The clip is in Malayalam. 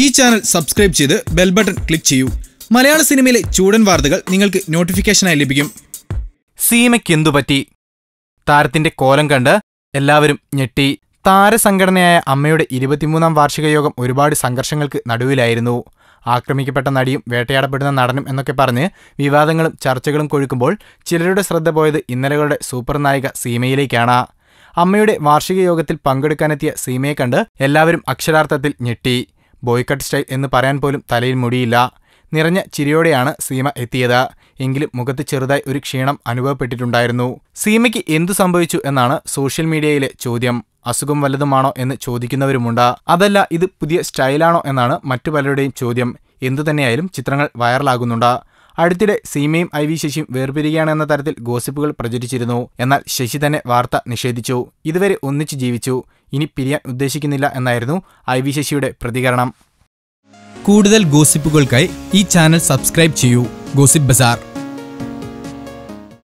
ഈ ചാനൽ സബ്സ്ക്രൈബ് ചെയ്ത് ബെൽ ബട്ടൺ ക്ലിക്ക് ചെയ്യൂ. മലയാള സിനിമയിലെ ചൂടൻ വാർത്തകൾ നിങ്ങൾക്ക് നോട്ടിഫിക്കേഷനായി ലഭിക്കും. സീമയ്ക്ക് പറ്റി? താരത്തിന്റെ കോലം കണ്ട് എല്ലാവരും ഞെട്ടി. താരസംഘടനയായ അമ്മയുടെ ഇരുപത്തിമൂന്നാം വാർഷിക യോഗം ഒരുപാട് സംഘർഷങ്ങൾക്ക് നടുവിലായിരുന്നു. ആക്രമിക്കപ്പെട്ട നടിയും വേട്ടയാടപ്പെടുന്ന നടനും എന്നൊക്കെ പറഞ്ഞ് വിവാദങ്ങളും ചർച്ചകളും കൊഴുക്കുമ്പോൾ ചിലരുടെ ശ്രദ്ധ പോയത് ഇന്നലകളുടെ സൂപ്പർ നായിക സീമയിലേക്കാണ്. അമ്മയുടെ വാർഷിക യോഗത്തിൽ പങ്കെടുക്കാനെത്തിയ സീമയെ കണ്ട് എല്ലാവരും അക്ഷരാർത്ഥത്തിൽ ഞെട്ടി. ബോയ്ക്കട്ട് സ്റ്റൈൽ എന്ന് പറയാൻ പോലും തലയിൽ മുടിയില്ല. നിറഞ്ഞ ചിരിയോടെയാണ് സീമ എത്തിയത്. എങ്കിലും മുഖത്ത് ചെറുതായി ഒരു ക്ഷീണം അനുഭവപ്പെട്ടിട്ടുണ്ടായിരുന്നു. സീമയ്ക്ക് എന്തു സംഭവിച്ചു എന്നാണ് സോഷ്യൽ മീഡിയയിലെ ചോദ്യം. അസുഖം വല്ലതുമാണോ എന്ന് ചോദിക്കുന്നവരുമുണ്ട്. അതല്ല ഇത് പുതിയ സ്റ്റൈലാണോ എന്നാണ് മറ്റു പലരുടെയും ചോദ്യം. എന്തു തന്നെയായാലും ചിത്രങ്ങൾ വൈറലാകുന്നുണ്ട്. അടുത്തിടെ സീമയും ഐ വി ശശിയും വേർപിരിയുകയാണെന്ന തരത്തിൽ ഗോസിപ്പുകൾ പ്രചരിച്ചിരുന്നു. എന്നാൽ ശശി തന്നെ വാർത്ത നിഷേധിച്ചു. ഇതുവരെ ഒന്നിച്ചു ജീവിച്ചു. ഇനി പിരിയാൻ ഉദ്ദേശിക്കുന്നില്ല എന്നായിരുന്നു ഐ വി ശശിയുടെ പ്രതികരണം. കൂടുതൽ ഗോസിപ്പുകൾക്കായി ഈ ചാനൽ സബ്സ്ക്രൈബ് ചെയ്യൂ. Gossip Bazaar.